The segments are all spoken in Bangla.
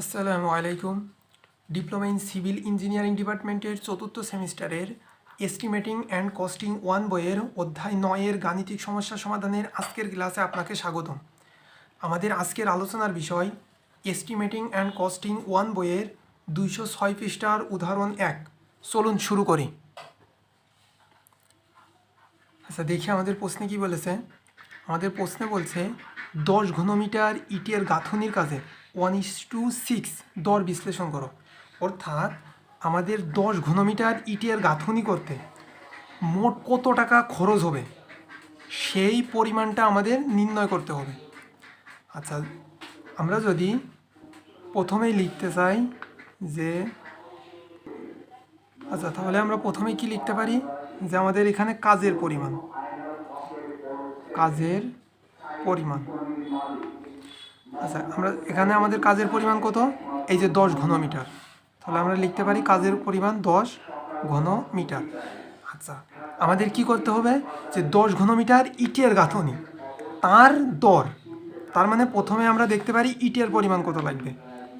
আসসালামু আলাইকুম। ডিপ্লোমা ইন সিভিল ইঞ্জিনিয়ারিং ডিপার্টমেন্টের চতুর্থ সেমিস্টারের এস্টিমেটিং অ্যান্ড কস্টিং ওয়ান বইয়ের অধ্যায় নয়ের গাণিতিক সমস্যা সমাধানের আজকের ক্লাসে আপনাকে স্বাগতম। আমাদের আজকের আলোচনার বিষয়, এস্টিমেটিং অ্যান্ড কস্টিং ওয়ান বইয়ের দুইশো ছয় পৃষ্ঠার উদাহরণ এক। চলুন শুরু করি। আচ্ছা দেখি আমাদের প্রশ্নে কি বলেছে? আমাদের প্রশ্নে বলছে, দশ ঘনমিটার ইটের গাঁথনির কাজে ওয়ান ইস টু সিক্স দর বিশ্লেষণ করো। অর্থাৎ আমাদের দশ ঘনমিটার ইটের গাঁথনি করতে মোট কত টাকা খরচ হবে? সেই পরিমাণটা আমাদের নির্ণয় করতে হবে। আচ্ছা আমরা যদি প্রথমেই লিখতে চাই যে আচ্ছা তাহলে আমরা প্রথমে কি লিখতে পারি? যে আমাদের এখানে কাজের পরিমাণ। কাজের পরিমাণ। আচ্ছা আমরা এখানে আমাদের কাজের পরিমাণ কত? এই যে দশ ঘন মিটার তাহলে আমরা লিখতে পারি কাজের পরিমাণ দশ ঘন মিটার আচ্ছা আমাদের কি করতে হবে? যে দশ ঘন মিটার ইটের গাঁথনি, তার দর। তার মানে প্রথমে আমরা দেখতে পারি ইটের পরিমাণ কত লাগবে।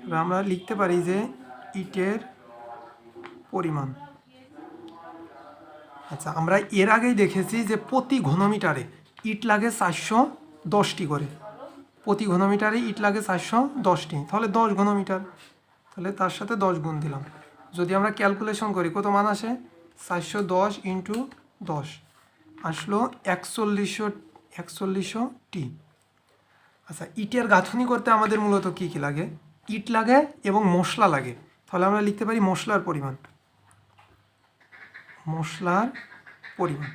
এবার আমরা লিখতে পারি যে ইটের পরিমাণ। আচ্ছা আমরা এর আগেই দেখেছি যে প্রতি ঘনমিটারে ইট লাগে চারশো দশটি করে। প্রতি ঘনমিটারে ইট লাগে চারশো দশটি। তাহলে দশ ঘনমিটার। তাহলে তার সাথে দশ গুণ দিলাম। যদি আমরা ক্যালকুলেশন করি, কত মান আসে? চারশো দশ ইন্টু দশ। আসলো একচল্লিশশো একচল্লিশশো টি। আচ্ছা ইটের গাঁথনি করতে আমাদের মূলত কী কী লাগে? ইট লাগে এবং মশলা লাগে। তাহলে আমরা লিখতে পারি মশলার পরিমাণ। মশলার পরিমাণ।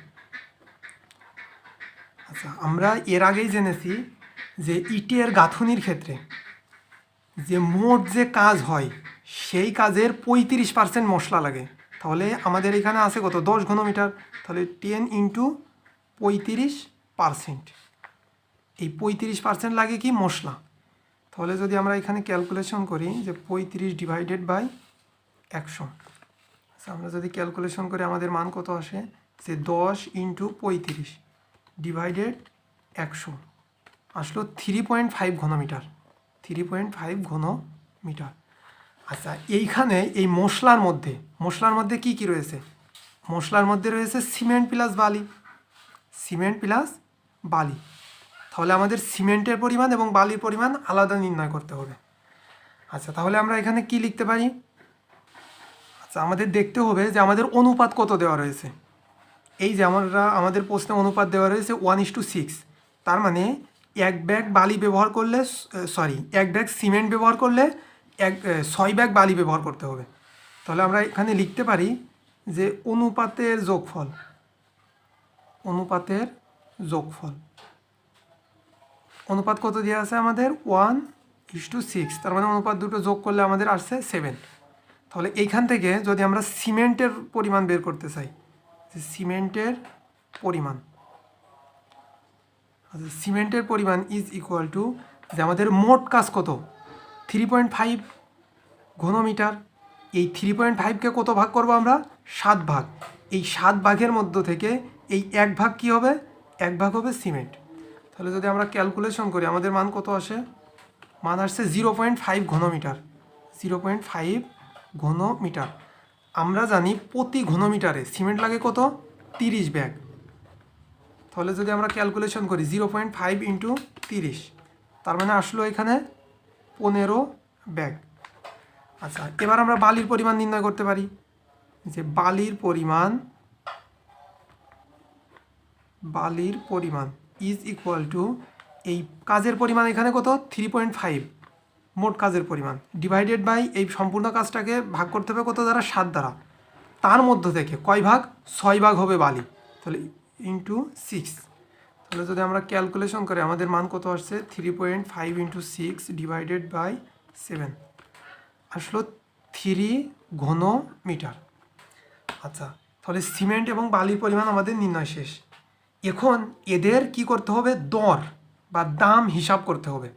আচ্ছা আমরা এর আগেই জেনেছি যে ইটের গাঁথনির ক্ষেত্রে যে মোট যে কাজ হয়, সেই কাজের পঁয়ত্রিশ পার্সেন্ট মশলা লাগে। তাহলে আমাদের এখানে আছে কত? দশ ঘনমিটার। তাহলে টেন ইন্টু পঁয়ত্রিশ পার্সেন্ট এই পঁয়ত্রিশ পার্সেন্ট লাগে কি? মশলা। তাহলে যদি আমরা এখানে ক্যালকুলেশন করি যে পঁয়ত্রিশ ডিভাইডেড বাই একশো। আচ্ছা আমরা যদি ক্যালকুলেশন করি আমাদের মান কত আসে? যে দশ ইন্টু পঁয়ত্রিশ ডিভাইডেড একশো। আসলো থ্রি পয়েন্ট ফাইভ ঘনমিটার থ্রি পয়েন্ট ফাইভ ঘন মিটার আচ্ছা এইখানে এই মশলার মধ্যে মশলার মধ্যে কি কি রয়েছে? মশলার মধ্যে রয়েছে সিমেন্ট প্লাস বালি, সিমেন্ট প্লাস বালি। তাহলে আমাদের সিমেন্টের পরিমাণ এবং বালির পরিমাণ আলাদা নির্ণয় করতে হবে। আচ্ছা তাহলে আমরা এখানে কি লিখতে পারি? আচ্ছা আমাদের দেখতে হবে যে আমাদের অনুপাত কত দেওয়া রয়েছে। এই যে আমরা, আমাদের প্রশ্নে অনুপাত দেওয়া রয়েছে ওয়ান ইস টু সিক্স তার মানে এক ব্যাগ বালি ব্যবহার করলে সরি এক ব্যাগ সিমেন্ট ব্যবহার করলে এক ছয় ব্যাগ বালি ব্যবহার করতে হবে। তাহলে আমরা এখানে লিখতে পারি যে অনুপাতের যোগফল অনুপাতের যোগফল। অনুপাত কত দেওয়া আছে আমাদের? ওয়ান ইস টু সিক্স, তার মানে অনুপাত দুটো যোগ করলে আমাদের আসছে সেভেন। তাহলে এইখান থেকে যদি আমরা সিমেন্টের পরিমাণ বের করতে চাই সিমেন্টের পরিমাণ আচ্ছা সিমেন্টের পরিমাণ ইজ ইকুয়াল টু যে আমাদের মোট কাজ কত? থ্রি পয়েন্ট ফাইভ ঘনমিটার। এই থ্রি পয়েন্ট ফাইভকে কত ভাগ করব আমরা? সাত ভাগ। এই সাত ভাগের মধ্য থেকে এই এক ভাগ কি হবে? এক ভাগ হবে সিমেন্ট। তাহলে যদি আমরা ক্যালকুলেশন করি, আমাদের মান কত আসে? মান আসছে জিরো পয়েন্ট ফাইভ ঘনমিটার। জিরো পয়েন্ট ফাইভ ঘনমিটার। আমরা জানি প্রতি ঘনমিটারে সিমেন্ট লাগে কত? তিরিশ ব্যাগ। তাহলে যদি আমরা ক্যালকুলেশন করি জিরো পয়েন্ট ফাইভ ইন্টু তিরিশ, তার মানে আসলো এখানে পনেরো ব্যাগ। আচ্ছা এবার আমরা বালির পরিমাণ নির্ণয় করতে পারি। যে বালির পরিমাণ বালির পরিমাণ ইজ ইকুয়াল টু এই কাজের পরিমাণ এখানে কত? থ্রি পয়েন্ট ফাইভ মোট কাজের পরিমাণ। ডিভাইডেড বাই এই সম্পূর্ণ কাজটাকে ভাগ করতে হবে কত দ্বারা? সাত দ্বারা। তার মধ্য থেকে কয় ভাগ? ছয় ভাগ হবে বালি। তাহলে ইন্টু সিক্স তাহলে যদি আমরা ক্যালকুলেশন করি, আমাদের মান কত আসছে? Three point five into six divided by seven আসলো থ্রি ঘন মিটার আচ্ছা তাহলে সিমেন্ট এবং বালির পরিমাণ আমাদের নির্ণয় শেষ। এখন এদের কি করতে হবে? দর বা দাম হিসাব করতে হবে।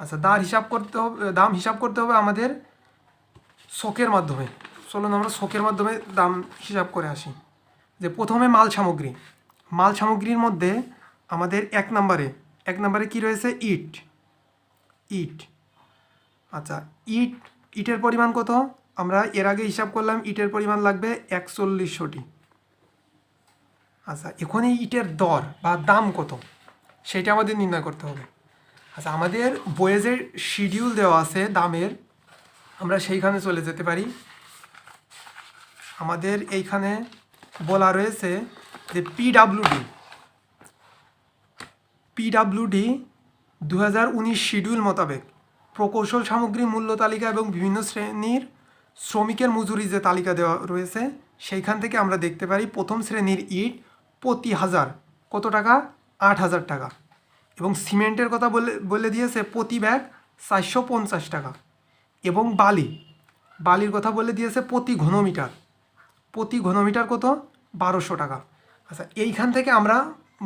আচ্ছা দার হিসাব করতে হবে, দাম হিসাব করতে হবে আমাদের শোকের মাধ্যমে। চলুন আমরা শোকের মাধ্যমে দাম হিসাব করে আসি। যে প্রথমে মাল সামগ্রী। মাল সামগ্রীর মধ্যে আমাদের এক নম্বরে এক নম্বরে কি রয়েছে? ইট। ইট। আচ্ছা ইট, ইটের পরিমাণ কত? আমরা এর আগে হিসাব করলাম, ইটের পরিমাণ লাগবে একচল্লিশশোটি। আচ্ছা এখন এই ইটের দর বা দাম কত? সেটা আমাদের নির্ণয় করতে হবে। আচ্ছা আমাদের বইয়ে যে শিডিউল দেওয়া আছে দামের, আমরা সেইখানে চলে যেতে পারি। আমাদের এইখানে বলা রয়েছে যে পিডাব্লিউডি পিডাব্লিউডি দু হাজার উনিশ শিডিউল মোতাবেক প্রকৌশল সামগ্রী মূল্য তালিকা এবং বিভিন্ন শ্রেণির শ্রমিকের মজুরি যে তালিকা দেওয়া রয়েছে, সেইখান থেকে আমরা দেখতে পারি প্রথম শ্রেণির ইট প্রতি হাজার কত টাকা? আট হাজার টাকা। এবং সিমেন্টের কথা বলে বলে দিয়েছে প্রতি ব্যাগ চারশো পঞ্চাশ টাকা। এবং বালি, বালির কথা বলে দিয়েছে প্রতি ঘনমিটার। প্রতি ঘনমিটার কত? বারোশো টাকা। আচ্ছা এইখান থেকে আমরা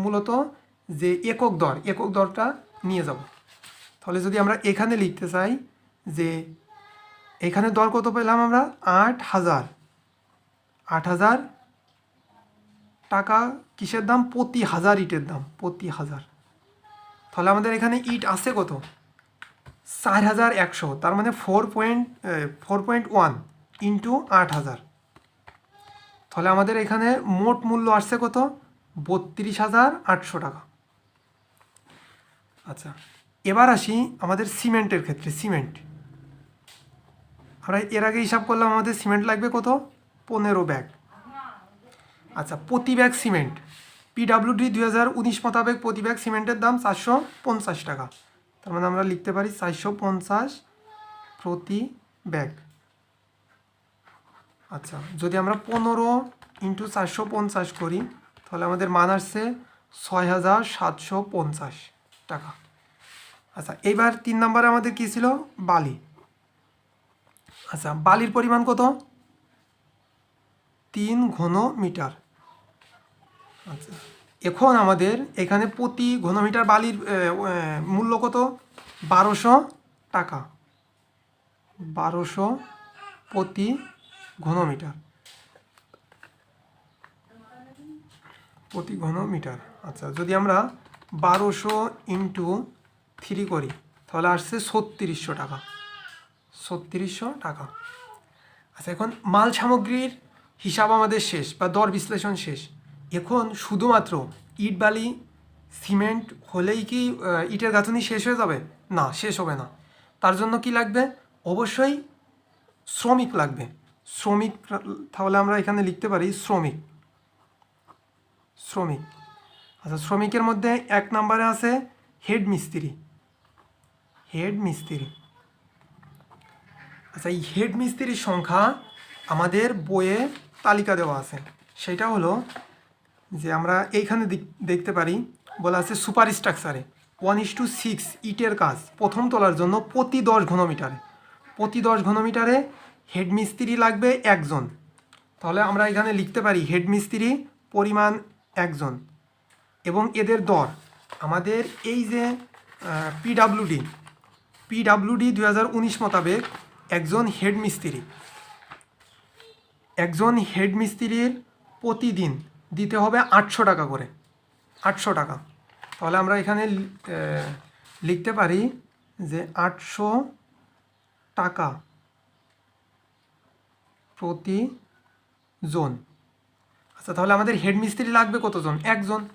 মূলত যে একক দর, একক দরটা নিয়ে যাব। তাহলে যদি আমরা এখানে লিখতে চাই যে এখানে দর কত পেলাম আমরা? আট হাজার। আট হাজার টাকা কিসের দাম? প্রতি হাজার ইটের দাম, প্রতি হাজার। তাহলে আমাদের এখানে ইট আছে কত? চার হাজার একশো, তার মানে four point four point one into আট হাজার। তাহলে আমাদের এখানে মোট মূল্য আসছে কত? বত্রিশ হাজার আটশো টাকা। আচ্ছা এবার আসি আমাদের সিমেন্টের ক্ষেত্রে, সিমেন্ট। আমরা এর আগে হিসাব করলাম আমাদের সিমেন্ট লাগবে কত? পনেরো ব্যাগ। আচ্ছা প্রতি ব্যাগ সিমেন্ট। পিডাব্লিউডি দুই হাজার উনিশ মোতাবেক প্রতি ব্যাগ সিমেন্টের দাম চারশো পঞ্চাশ টাকা। তার মানে আমরা লিখতে পারি চারশো পঞ্চাশ প্রতি ব্যাগ। আচ্ছা যদি আমরা পনেরো ইন্টু চারশো পঞ্চাশ করি, তাহলে আমাদের মান আসছে ছয় হাজার সাতশো পঞ্চাশ টাকা। আচ্ছা এইবার তিন নম্বরে আমাদের কী ছিল? বালি। আচ্ছা বালির পরিমাণ কত? তিন ঘন মিটার আচ্ছা এখন আমাদের এখানে প্রতি ঘনমিটার বালির মূল্য কত? বারোশো টাকা। বারোশো প্রতি ঘনমিটার। প্রতি ঘনমিটার। আচ্ছা যদি আমরা বারোশো ইন্টু থ্রি করি, তাহলে আসছে ছত্রিশশো টাকা। ছত্রিশশো টাকা। আচ্ছা এখন মাল সামগ্রীর হিসাব আমাদের শেষ বা দর বিশ্লেষণ শেষ। এখন শুধুমাত্র ইট, বালি, সিমেন্ট হলেই কি ইটের গাঁথনি শেষ হয়ে যাবে? না, শেষ হবে না। তার জন্য কি লাগবে? অবশ্যই শ্রমিক লাগবে। শ্রমিক তাহলে আমরা এখানে লিখতে পারি শ্রমিক। শ্রমিক। আচ্ছা শ্রমিকের মধ্যে এক নম্বরে আছে হেড মিস্ত্রি। হেড মিস্ত্রি। আচ্ছা এই হেড মিস্ত্রির সংখ্যা আমাদের বইয়ে তালিকা দেওয়া আছে। সেটা হলো যে আমরা এইখানে দেখতে পারি, বলা আছে সুপার স্ট্রাকচারে ওয়ান ইস টু সিক্স ইটের কাজ, প্রথম তোলার জন্য প্রতি দশ ঘনমিটারে। প্রতি দশ ঘনমিটারে হেড মিস্ত্রি লাগবে একজন। তাহলে আমরা এখানে লিখতে পারি হেড মিস্ত্রি পরিমাণ একজন এবং এদের দর। আমাদের এই যে পিডাব্লিউডি পিডাব্লিউডি দু হাজার উনিশ মোতাবেক একজন হেড মিস্ত্রি একজন হেড মিস্ত্রির প্রতিদিন দিতে হবে আটশো টাকা করে। আটশো টাকা। তাহলে আমরা এখানে লিখতে পারি যে আটশো টাকা প্রতি জন আচ্ছা তাহলে আমাদের হেড মিস্ত্রি লাগবে কতজন? একজন।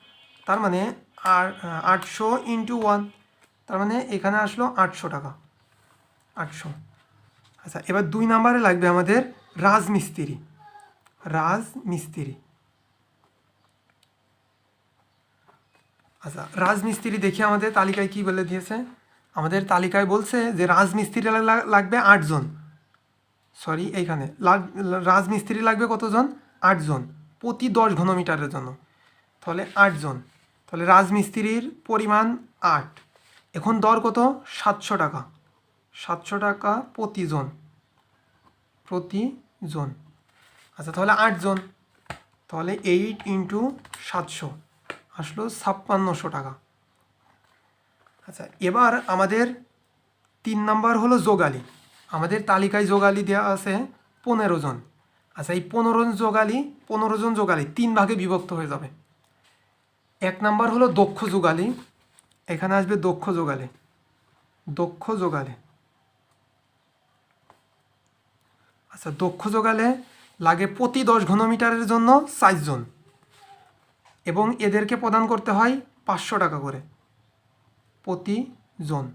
তার মানে আর আটশো ইন্টু ওয়ান তার মানে এখানে আসলো আটশো টাকা। আটশো। আচ্ছা এবার দুই নাম্বারে লাগবে আমাদের রাজমিস্ত্রি। রাজমিস্ত্রি। আচ্ছা রাজমিস্ত্রি দেখি আমাদের তালিকায় কি বলে দিয়েছে? আমাদের তালিকায় বলছে যে রাজমিস্ত্রি লাগবে আটজন। সরি, এইখানে। লাগ- রাজমিস্ত্রি লাগবে কতজন? আটজন। প্রতি দশ ঘনমিটারের জন্য। তাহলে আটজন। তাহলে রাজমিস্ত্রির পরিমাণ আট। এখন দর কত? সাতশো টাকা। সাতশো টাকা প্রতিজন। প্রতিজন। আচ্ছা তাহলে আটজন। তাহলে এইট ইন্টু সাতশো। আসলো ছাপ্পান্নশো টাকা। আচ্ছা এবার আমাদের তিন নাম্বার হলো যোগালি আমাদের তালিকায় যোগালি দেওয়া আছে পনেরো জন। আচ্ছা এই পনেরো জন যোগালি, পনেরো জন যোগালি তিন ভাগে বিভক্ত হয়ে যাবে। এক নাম্বার হলো দক্ষ যোগালি। এখানে আসবে দক্ষ যোগালি। দক্ষ যোগালি। আচ্ছা দক্ষ যোগালে লাগে প্রতি দশ ঘনমিটারের জন্য চারজন এবং এদেরকে প্রদান করতে হয় পাঁচশো টাকা করে প্রতি জন।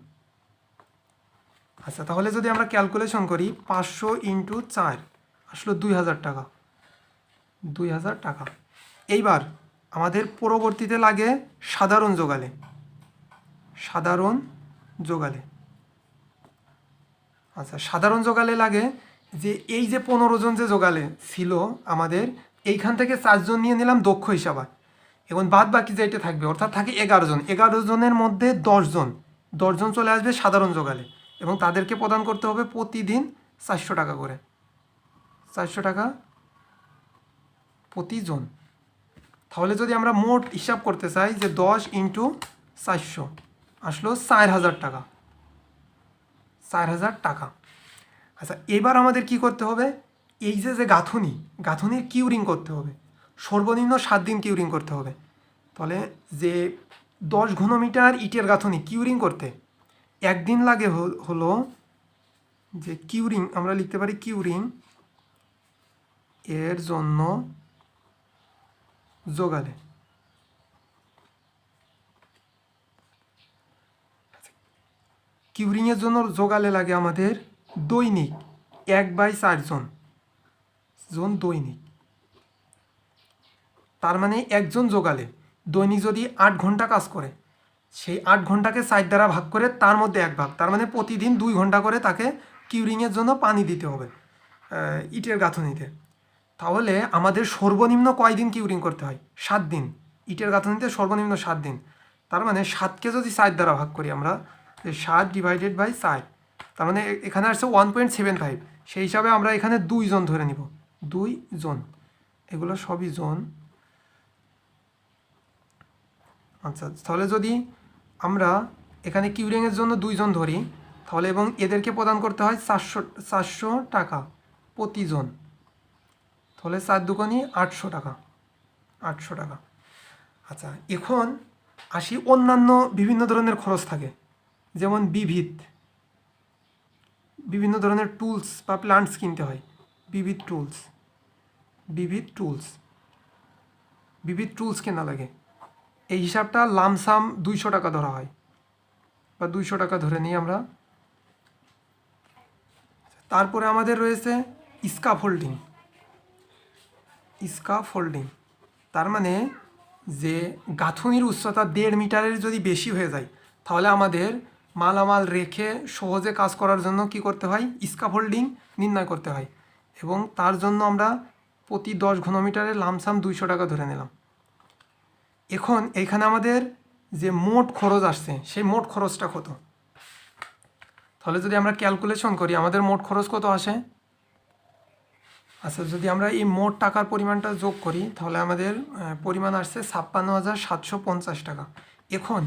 আচ্ছা তাহলে যদি আমরা ক্যালকুলেশন করি, পাঁচশো ইন্টু চার আসলো দুই হাজার টাকা। দুই হাজার টাকা। এইবার আমাদের পরবর্তীতে লাগে সাধারণ যোগালে। সাধারণ যোগালে। আচ্ছা সাধারণ যোগালে লাগে যে এই যে পনেরো জন যে যোগালে ছিল আমাদের, এইখান থেকে চারজন নিয়ে নিলাম দক্ষ হিসাবে। এবং বাদ বাকি যেটা থাকবে, অর্থাৎ থাকে এগারো জন। এগারো জনের মধ্যে দশজন দশজন চলে আসবে সাধারণ যোগালে। এবং তাদেরকে প্রদান করতে হবে প্রতিদিন চারশো টাকা করে। চারশো টাকা প্রতিজন। তাহলে যদি আমরা মোট হিসাব করতে চাই যে দশ ইন্টু চারশো, আসলো চার হাজার টাকা। চার হাজার টাকা। আচ্ছা এবার আমাদের কি করতে হবে? এই যে যে গাঁথুনি, গাঁথুনির কিউরিং করতে হবে। সর্বনিম্ন সাত দিন কিউরিং করতে হবে। তাহলে যে দশ ঘনমিটার ইটের গাঁথুনি কিউরিং করতে একদিন লাগে হল- যে কিউরিং আমরা লিখতে পারি কিউরিং এর জন্য যোগালে। কিউরিংয়ের জন্য যোগালে লাগে আমাদের দৈনিক এক বাই চারজন জন দৈনিক। তার মানে একজন যোগালে। দৈনিক যদি আট ঘণ্টা কাজ করে সেই আট ঘন্টাকে চার দ্বারা ভাগ করে তার মধ্যে এক ভাগ। তার মানে প্রতিদিন দুই ঘণ্টা করে তাকে কিউরিংয়ের জন্য পানি দিতে হবে ইটের গাঁথনিতে। তাহলে আমাদের সর্বনিম্ন কয়দিন কিউরিং করতে হয়? সাত দিন। ইটের গাঁথনিতে সর্বনিম্ন সাত দিন। তার মানে সাতকে যদি চার দ্বারা ভাগ করি আমরা সাত ডিভাইডেড বাই চার তার মানে এখানে আসছে ওয়ান পয়েন্ট সেভেন ফাইভ সেই হিসাবে আমরা এখানে দুই জন ধরে নিব। দুই জন। এগুলো সবই জন। আচ্ছা তাহলে যদি আমরা এখানে কিউরিংয়ের জন্য দুইজন ধরি, তাহলে এবং এদেরকে প্রদান করতে হয় চারশো চারশো টাকা প্রতিজন। তাহলে চার দুকোনি আটশো টাকা আটশো টাকা। আচ্ছা এখন আসি অন্যান্য বিভিন্ন ধরনের খরচ থাকে, যেমন বিবিধ। বিভিন্ন ধরনের টুলস বা প্লান্টস কিনতে হয়, বিবিধ টুলস বিবিধ টুলস বিবিধ টুলস কেনা লাগে। এই হিসাবটা লামসাম দুইশো টাকা ধরা হয়। বা দুইশো টাকা ধরে নিই আমরা। তারপরে আমাদের রয়েছে স্কাফোল্ডিং স্কাফোল্ডিং তার মানে যে গাঁথুনির উচ্চতা দেড় মিটারের যদি বেশি হয়ে যায়, তাহলে আমাদের মালামাল রেখে সহজে কাজ করার জন্য কি করতে হয়? স্কাফোল্ডিং নির্ণয় করতে হয়। এবং তার জন্য আমরা প্রতি দশ ঘনমিটারে লামসাম দুইশো টাকা ধরে নিলাম। এখন এইখানে আমাদের যে মোট খরচ আসছে, সেই মোট খরচটা কত? তাহলে যদি আমরা ক্যালকুলেশন করি, আমাদের মোট খরচ কত আসে? আচ্ছা যদি আমরা এই মোট টাকার পরিমাণটা যোগ করি, তাহলে আমাদের পরিমাণ আসছে ছাপ্পান্ন হাজার সাতশো পঞ্চাশ টাকা। এখন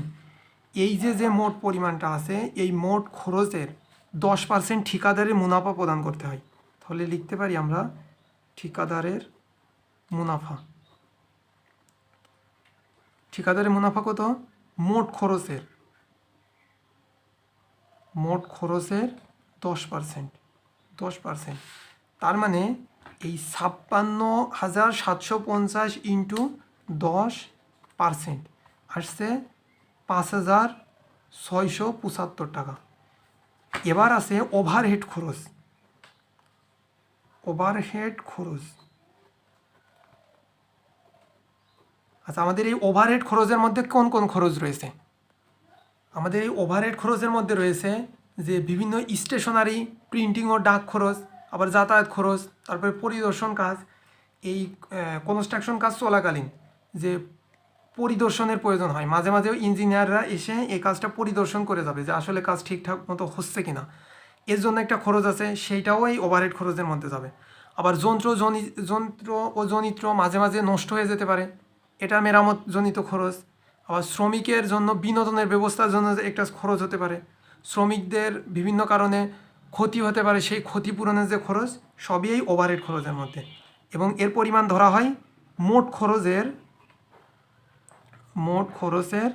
এই যে যে মোট পরিমাণটা আছে, এই মোট খরচের দশ পার্সেন্ট ঠিকাদারের মুনাফা প্রদান করতে হয়। তাহলে লিখতে পারি আমরা ঠিকাদারের মুনাফা। ঠিকাদারের মুনাফা কত? মোট খরচের। মোট খরচের দশ পার্সেন্ট দশ পার্সেন্ট তার মানে এই ছাপ্পান্ন হাজার সাতশো পঞ্চাশ ইন্টু দশ পার্সেন্ট আসছে পাঁচ হাজার ছয়শো পঁচাত্তর টাকা। এবার আছে ওভারহেড খরচ। ওভারহেড খরচ। আচ্ছা আমাদের এই ওভারহেড খরচের মধ্যে কোন কোন খরচ রয়েছে? আমাদের এই ওভারহেড খরচের মধ্যে রয়েছে যে বিভিন্ন স্টেশনারি প্রিন্টিং ও ডাক খরচ, আবার যাতায়াত খরচ, তারপরে পরিদর্শন কাজ, এই কনস্ট্রাকশন কাজ চলাকালীন যে পরিদর্শনের প্রয়োজন হয়। মাঝে মাঝে ইঞ্জিনিয়াররা এসে এই কাজটা পরিদর্শন করে যাবে যে আসলে কাজ ঠিকঠাক মতো হচ্ছে কি না এর জন্য একটা খরচ আছে, সেইটাও এই ওভারহেড খরচের মধ্যে যাবে। আবার যন্ত্র যন্ত্র ও জনিত্র মাঝে মাঝে নষ্ট হয়ে যেতে পারে। এটা মেরামত জনিত খরচ। আবার শ্রমিকের জন্য বিনোদনের ব্যবস্থার জন্য একটা খরচ হতে পারে। শ্রমিকদের বিভিন্ন কারণে ক্ষতি হতে পারে সেই ক্ষতিপূরণের যে খরচ, সবই এই ওভারহেড খরচের মধ্যে। এবং এর পরিমাণ ধরা হয় মোট খরচের মোট খরচের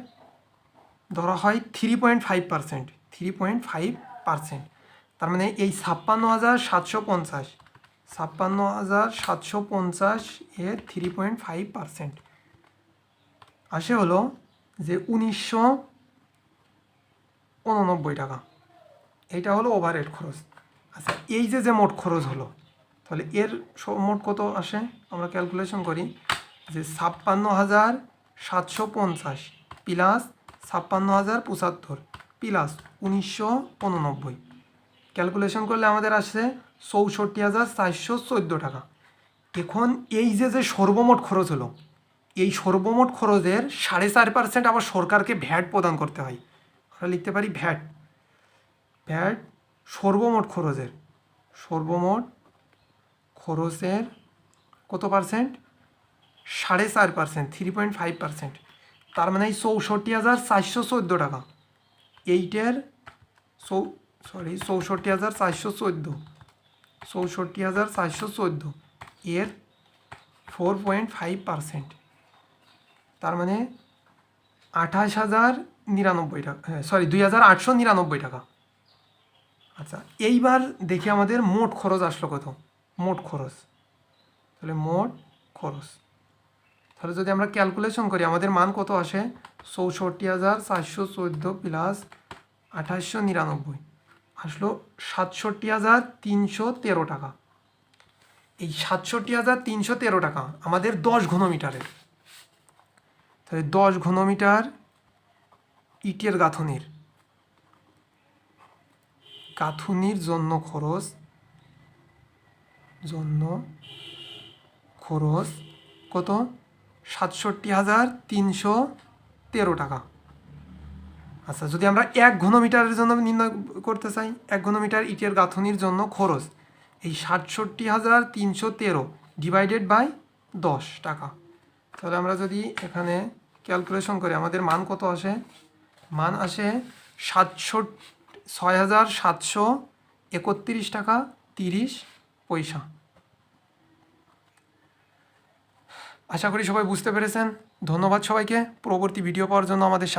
ধরা হয় three point five percent three point five percent তার মানে এই ছাপ্পান্ন হাজার সাতশো পঞ্চাশ, ছাপ্পান্ন হাজার সাতশো পঞ্চাশ এর থ্রি পয়েন্ট ফাইভ পার্সেন্ট আসে হলো যে উনিশশো উননব্বই টাকা। এইটা হলো ওভার ওভারহেড খরচ। আচ্ছা এই যে যে মোট খরচ হলো, তাহলে এর মোট কত আসে? আমরা ক্যালকুলেশন করি যে ছাপ্পান্ন হাজার সাতশো পঞ্চাশ প্লাস ছাপ্পান্ন হাজার পঁচাত্তর প্লাস উনিশশো উননব্বই। ক্যালকুলেশন করলে আমাদের আসছে চৌষট্টি হাজার চারশো চোদ্দ টাকা। এখন এই যে যে সর্বমোট খরচ হলো এই সর্বমোট খরচের সাড়ে চার পার্সেন্ট আবার সরকারকে ভ্যাট প্রদান করতে হয়। আমরা লিখতে পারি ভ্যাট। ভ্যাট সর্বমোট খরচের। সর্বমোট খরচের কত পার্সেন্ট সাড়ে চার percent three point five percent তার মানে এই চৌষট্টি হাজার চারশো চোদ্দ টাকা। এইটের চৌ সরি চৌষট্টি হাজার চারশো চোদ্দ। চৌষট্টি হাজার চারশো চোদ্দ। এর ফোর পয়েন্ট ফাইভ পার্সেন্ট তার মানে আঠাশ হাজার নিরানব্বই টাকা হ্যাঁ সরি দুই হাজার আটশো নিরানব্বই টাকা। আচ্ছা এইবার দেখি আমাদের মোট খরচ আসলো কত? মোট খরচ। তাহলে মোট খরচ। তাহলে যদি আমরা ক্যালকুলেশন করি, আমাদের মান কত আসে? চৌষট্টি হাজার চারশো চোদ্দ প্লাস আঠাশশো নিরানব্বই। আসলো সাতষট্টি হাজার তিনশো তেরো টাকা। এই সাতষট্টি হাজার তিনশো তেরো টাকা আমাদের দশ ঘনমিটারের। তাহলে দশ ঘনমিটার ইটের গাঁথনির। গাঁথনির জন্য খরচ জন্য খরচ কত? সাতষট্টি হাজার তিনশো তেরো টাকা। আচ্ছা যদি আমরা এক ঘনমিটারের জন্য নির্ণয় করতে চাই, এক ঘনমিটার ইটের গাঁথনির জন্য খরচ, এই সাতষট্টি হাজার তিনশো তেরো ডিভাইডেড বাই দশ টাকা। তাহলে আমরা যদি এখানে ক্যালকুলেশন করি, আমাদের মান কত আসে? মান আসে সাতশো ছয় হাজার সাতশো একত্রিশ টাকা তিরিশ পয়সা। আশা করি সবাই বুঝতে পেরেছেন। ধন্যবাদ সবাইকে। পরবর্তী ভিডিও পাওয়ার জন্য আমাদের